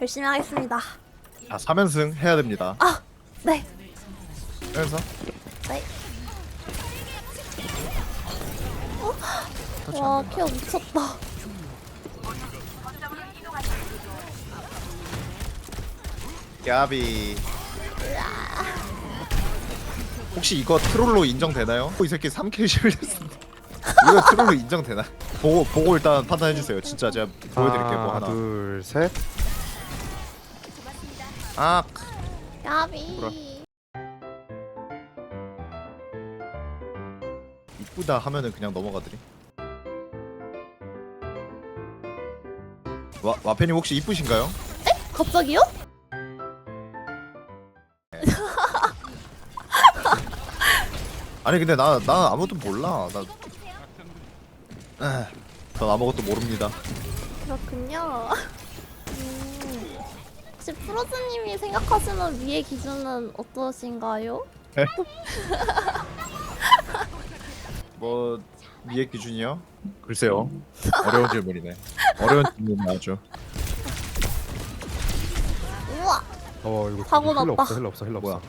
열심히 하겠습니다. 자 3연승 해야 됩니다. 아, 네, 그래서 네. 어? 와, 케어 미쳤다. 야비. 혹시 이거 트롤로 인정되나요? 이 새끼 3킬 실렸습니다. 이거 트롤로 인정되나? 보고 보고 일단 판단해 주세요. 진짜 제가 보여드릴게요 뭐 하나. 둘, 셋. 아 야비. 이쁘다 하면은 그냥 넘어가드리. 와 와페님 혹시 이쁘신가요? 갑자기요? 아니 근데 나 나 아무것도 몰라. 나. 에, 전 아무것도 모릅니다. 그렇군요. 음, 혹시 프로즈님이 생각하시는 위의 기준은 어떠신가요? 뭐 미의 기준이요? 글쎄요. 어려운 질문이네. 어려운 질문이 아주. 우와, 어, 이거 사고 힐러 났다. 없어, 힐러 없어, 힐러 뭐야? 없어.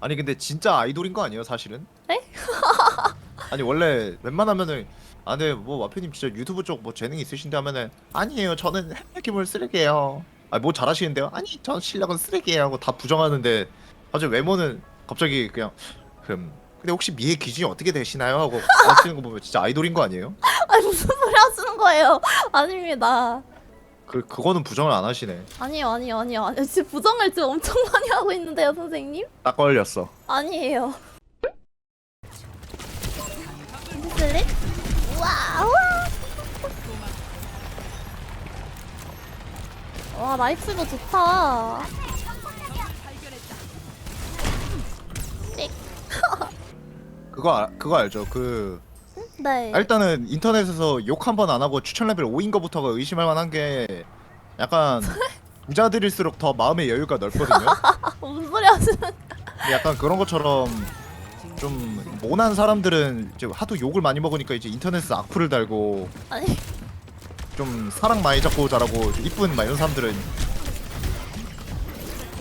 아니 근데 진짜 아이돌인 거 아니에요 사실은? 네? 아니 원래 웬만하면은 아네 뭐 와페님 진짜 유튜브 쪽 뭐 재능 있으신데 하면은 아니에요 저는 핵기물 쓰레기예요. 아뭐 잘하시는데요? 아니 전 실력은 쓰레기예요 하고 다 부정하는데 갑자기 외모는 갑자기 그냥 흠 근데 혹시 미의 기준이 어떻게 되시나요? 하고 하시는 거 보면 진짜 아이돌인 거 아니에요? 아니 무슨 소리 하시는 거예요? 아닙니다. 그 그거는 부정을 안 하시네. 아니요, 아니요, 아니요, 아니요. 지금 부정을 지금 엄청 많이 하고 있는데요, 선생님? 딱 걸렸어. 아니에요. 우와. 와, 라이프도 좋다. 띡. 그거 알- 그거 알죠? 그 네. 아, 일단은 인터넷에서 욕 한 번 안 하고 추천 레벨 5인 거부터가 의심할 만한 게 약간 부자들일수록 더 마음의 여유가 넓거든요. 무슨 소리 하시는 근데 약간 그런 것처럼 좀 모난 사람들은 이제 하도 욕을 많이 먹으니까 이제 인터넷에서 악플을 달고 아니, 좀 사랑 많이 잡고 자라고 이쁜 막 이런 사람들은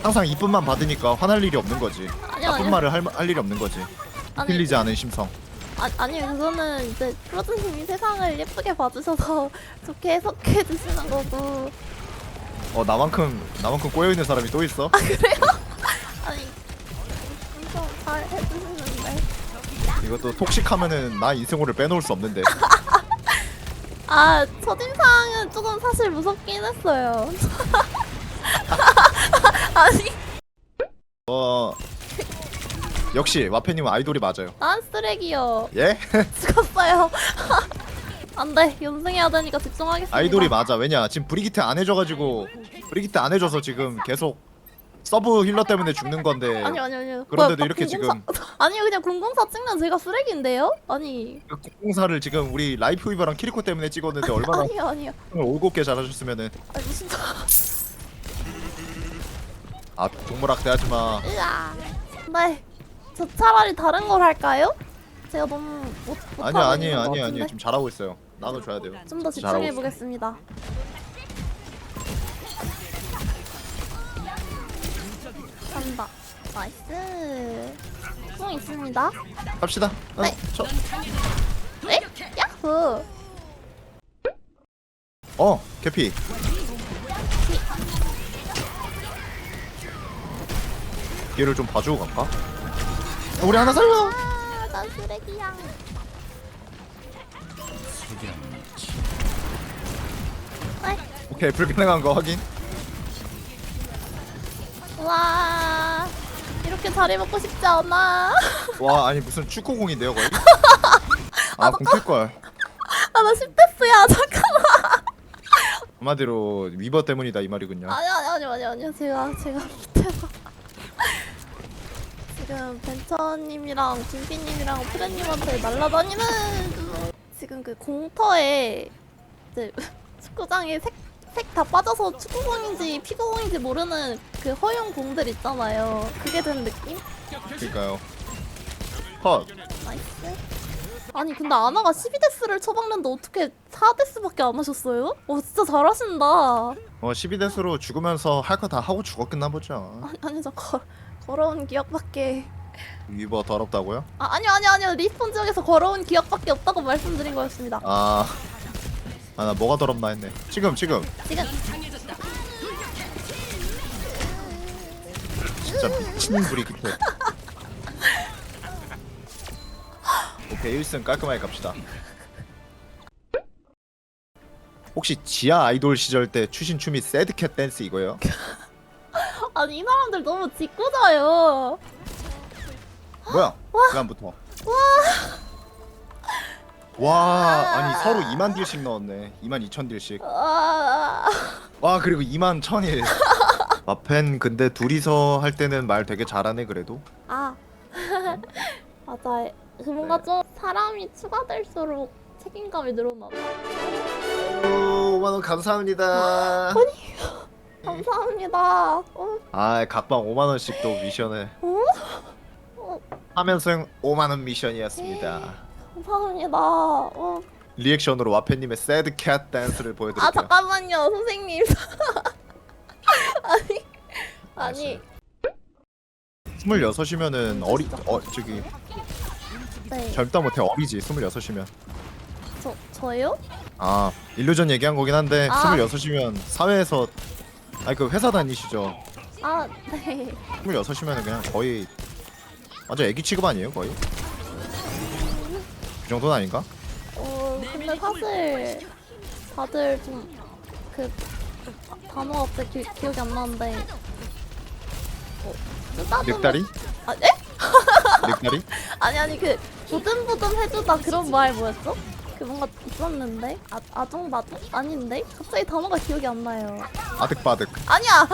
항상 이쁜만 받으니까 화날 일이 없는 거지. 아니요, 나쁜 아니요. 말을 할, 할 일이 없는 거지. 아니, 틀리지 않은 심성. 아, 아니요, 그거는 이제 프로즈님이 세상을 예쁘게 봐주셔서 좋게 해석해 주시는 거고. 어 나만큼 나만큼 꼬여 있는 사람이 또 있어? 아니, 엄청 잘 해주시는데. 이것도 톡식하면은 나 이승호를 빼놓을 수 없는데. 아, 첫인상은 조금 사실 무섭긴 했어요. 아니, 어 역시 와페님은 아이돌이 맞아요. 난 쓰레기요. 예? 죽었어요. 안 돼, 연승해야 되니까 집중하겠습니다. 아이돌이 맞아. 왜냐 지금 브리기트 안 해줘가지고 브리기트 안 해줘서 지금 계속 서브 힐러 때문에 죽는 건데. 아니요, 아니요, 아니요. 그런데도 뭐야, 이렇게 공공사- 아니요, 그냥 공공사 찍면 제가 쓰레기인데요? 아니. 그 공사를 지금 우리 라이프 위버랑 키리코 때문에 찍었는데 얼마나 아니요, 아니요. 올곧게 잘하셨으면은 아니, 무슨 소아 동물학대 하지 마. 으아. 네. 저 차라리 다른 걸 할까요? 제가 너무 못, 못하고 아니요 아니에요 있는 것 아니에요 같은데? 아니에요 지금 잘하고 있어요. 나눠줘야 돼요. 좀더 잘하고 집중해. 보겠습니다. 나이스. 뽕 있습니다. 갑시다. 어, 네. 저, 네? 야호. 어 개피. 얘를 좀 봐주고 갈까? 어, 우리 하나 살려. 아, 난 쓰레기야. 네. 오케이 불가능한 거 확인. 와. 이렇게 자리 먹고 싶지 않아. 와 아니 무슨 축구공인데요 거의? 아공 걸. 아, 나 10대스야. 잠깐만. 한마디로 위버 때문이다 이 말이군요. 아니, 아니, 아니, 아니, 아니요. 제가, 제가 못해서. 지금 벤처님이랑 준비님이랑 프렌님한테 날라다니는 지금 그 공터에 이제 축구장에 색색 다 빠져서 축구공인지 피구공인지 모르는 그 허용 공들 있잖아요. 그게 된 느낌? 그러니까요. 컷. 나이스. 아니 근데 아나가 12데스를 쳐박는데 어떻게 4데스밖에 안 하셨어요? 어 진짜 잘하신다 어 12대수로 죽으면서 할 거 다 하고 죽었겠나 보죠 아니 아니 저 거, 걸어온 기억밖에 위버 더럽다고요? 아 아니요 아니요 아니요 리스폰 지역에서 걸어온 기억밖에 없다고 말씀드린 거였습니다 아... 아 나 뭐가 더럽나 했네. 지금 지금. 지금. 진짜 미친 불이 급해 오케이 1승 깔끔하게 갑시다. 혹시 지하 아이돌 시절 때 추신 춤이 새드캣 댄스 이거예요? 아니 이 사람들 너무 짓궂어요. 뭐야? 그다음부터 와 아니 서로 2만 딜씩 넣었네. 2만 2천 딜씩. 아, 와 그리고 2만 1000일. 마펜 근데 둘이서 할 때는 말 되게 잘하네 그래도. 아. 맞아. 뭔가 좀 사람이 추가될수록 책임감이 늘어나. 봐 오 5만원 감사합니다. 감사합니다. 어, 아 각방 5만원씩 또 미션을 어? 어, 3연승 5만원 미션이었습니다 감사합니다. 어. 리액션으로 와페님의 새드 캣 댄스를 아 보여드릴게요. 잠깐만요 선생님. 아니 아니. 26이면은 어리 어 저기. 네. 젊다 못해 어리지 26이면. 저, 저요? 아 일루전 얘기한 거긴 한데 아. 26이면 사회에서 아니 그 회사 다니시죠? 아 네. 26이면 그냥 거의 완전 애기 취급 아니에요 거의 그 정도는 아닌가? 어 근데 사실 다들 좀 그 단어가 갑자기 기, 기억이 안 나는데 어, 늑다리? 아 네? 늑다리? 아니 아니 그 부듬부듬 해주다 그런 말 뭐였죠? 그 뭔가 있었는데 아 아둥바둥 아닌데 갑자기 단어가 기억이 안 나요. 아득바득 아니야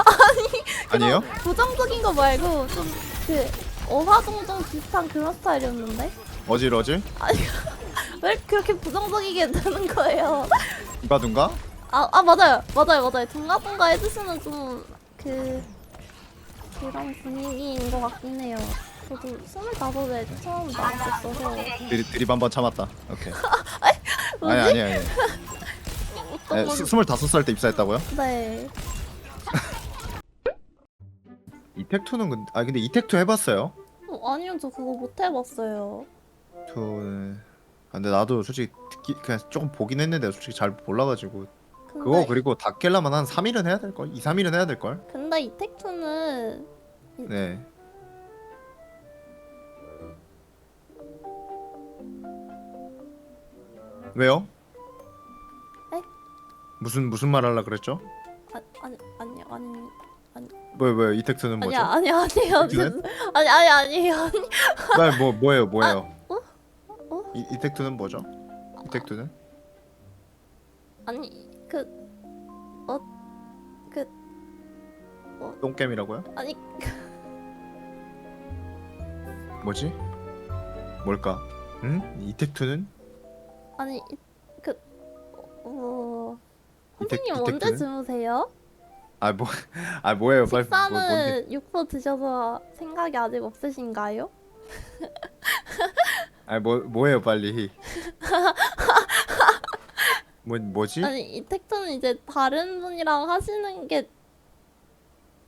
아니에요? 부정적인 거 말고 좀 그 어화동동 비슷한 그런 스타일이었는데 어질어질? 아니 왜 그렇게 부정적이게 되는 거예요? 이바둔가? 아, 아 맞아요 맞아요 맞아요 둥가둥가 해주시는 좀그 그런 분위기인 것 같긴 해요. 저도 스물다섯에 처음 나왔었어서 드립, 드립 한번 참았다 오케이 뭐지? 아니 아니 아니 어떤 네, 건- 스, 25살 때 입사했다고요? 네. 이택투는 근데 아 근데 이택투 해봤어요? 어, 아니요, 저 그거 못 해봤어요. 투 아, 근데 나도 솔직히 듣기 그냥 조금 보긴 했는데 솔직히 잘 몰라가지고 근데, 그거 그리고 다 깰려면 한 3일은 해야 될걸? 2, 3일은 해야 될걸? 근데 이택투는 네 왜요? 에? 무슨 무슨 말 하려 그랬죠? 아, 아니 아니 아니 뭐요 뭐요 이택트는 뭐죠? 아니야 아니 아니에요. 이택트는? 아니 아니 아니에요. 아니. 네, 뭐 뭐예요 뭐예요? 어? 어? 이, 이택트는 뭐죠? 이택트는? 아니 그 똥겜이라고요? 아니 뭐지? 뭘까? 응? 이택트는? 아니 이- 그 어. 이택- 선생님 언제 이택트는? 주무세요? 아 뭐, 아 뭐예요? 빨리 뭐, 뭔데? 식사는 육포 드셔서 생각이 아직 없으신가요? 아뭐 뭐예요 빨리? 뭐 뭐지? 아니 이택트는 이제 다른 분이랑 하시는 게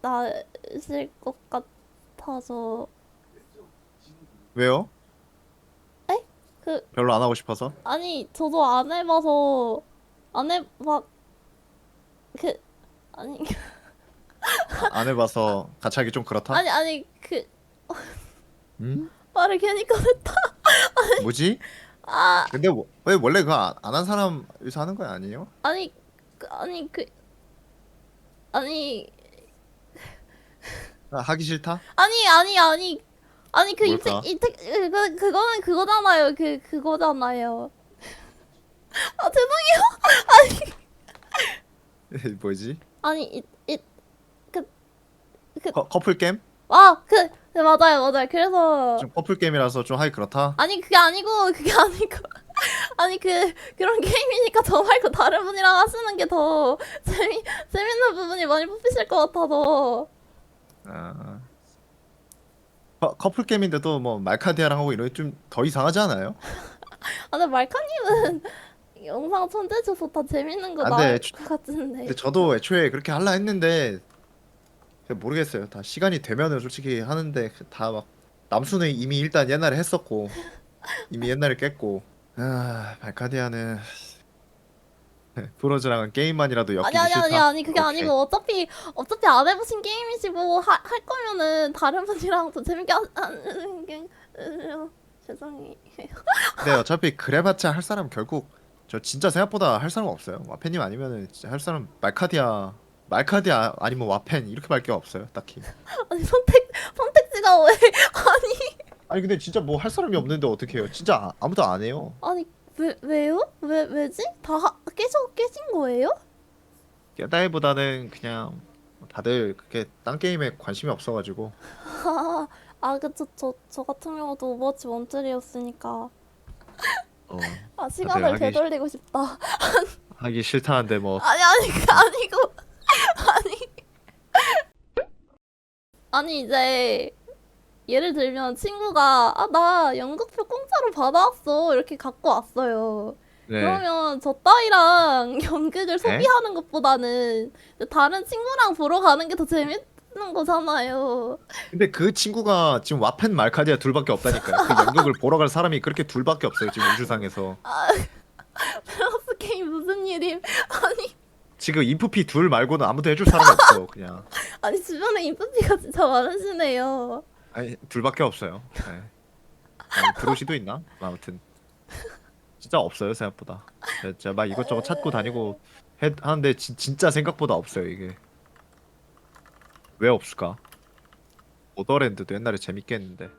나으실 것 같아서 왜요? 에? 그 별로 안 하고 싶어서? 아니 저도 안 해봐서 안 해봐 그 아니 아, 안 해봐서 같이 하기 좀 그렇다? 아니 아니 그 응? 말을 괜히 꺼냈다 뭐지? 아 근데 뭐, 왜 원래 그거 안 한 사람 여기서 하는 거 아니에요? 아니 그 아니 그 아니 아, 하기 싫다? 아니 아니 아니 아니 그 뭘까? 이택 이택 그 그거는 그거잖아요 그 그거잖아요 아 죄송해요 뭐지? 아니 커, 커플 게임? 이이아그 네, 맞아요 맞아요 그래서 좀 커플 게임이라서 좀 하기 그렇다? 아니 그게 아니고 그게 아니고 아니 그 그런 게임이니까 저 말고 다른 분이랑 하시는 게 더 재미 재밌는 부분이 많이 뽑히실 것 같아서 아... 커, 커플 게임인데도 뭐 말카디아랑 하고 이런 게 좀 더 이상하지 않아요? 아, 근데 말카님은 영상 천재줘서 다 재밌는 거 아, 나올 네, 것 같은데. 근데 저도 애초에 그렇게 할라 했는데 모르겠어요. 다 시간이 되면은 솔직히 하는데 다 막 남수는 이미 일단 옛날에 했었고 이미 옛날에 깼고 아 발카디아는 브로즈랑은 게임만이라도 엮이기 아니 아니 싫다. 아니 아니 그게 오케이. 아니고 어차피 어차피 안 해보신 게임이시고 하, 할 거면은 다른 분이랑 더 재밌게 하, 하는 게 으, 죄송해요. 근데 어차피 그래봤자 할 사람 결국 저 진짜 생각보다 할 사람 없어요. 와펜님 아니면은 진짜 할 사람 말카디아 말카디 아 아니면 와펜 이렇게밖에 없어요. 딱히. 아니 선택 선택지가 왜 아니 아니 근데 진짜 뭐 할 사람이 없는데 어떻게 해요? 진짜 아- 아무도 안 해요. 아니 왜 왜요? 왜 왜지? 다 하- 깨져 깨진 거예요? 깨다이보다는 그냥 다들 그렇게 딴 게임에 관심이 없어가지고 아, 아 그쵸 저, 저 같은 경우도 오버워치 원툴이었으니까 어, 아 시간을 하기 되돌리고 싶다 하기 싫다는데 뭐 아니 아니 그게 아니고 아니 아니 이제 예를 들면 친구가 아 나 연극표 공짜로 받아왔어 이렇게 갖고 왔어요 네. 그러면 저 따위랑 연극을 소비하는 것보다는 다른 친구랑 보러 가는 게 더 재밌는 거잖아요 근데 그 친구가 지금 와펜 말카디아 둘밖에 없다니까요. 그 연극을 보러 갈 사람이 그렇게 둘밖에 없어요. 지금 우주상에서 아 플러스 게임 무슨 일임 아니 지금 인프피 둘 말고는 아무도 해줄 사람이 없어. 그냥 아니 주변에 인프피가 진짜 많으시네요 아니 둘밖에 없어요. 네. 아니, 브로시도 있나? 아무튼 진짜 없어요 생각보다. 제가- 제가 막 이것저것 찾고 다니고 해, 하는데 진, 진짜 생각보다 없어요 이게. 왜 없을까? 오더랜드도 옛날에 재밌게 했는데.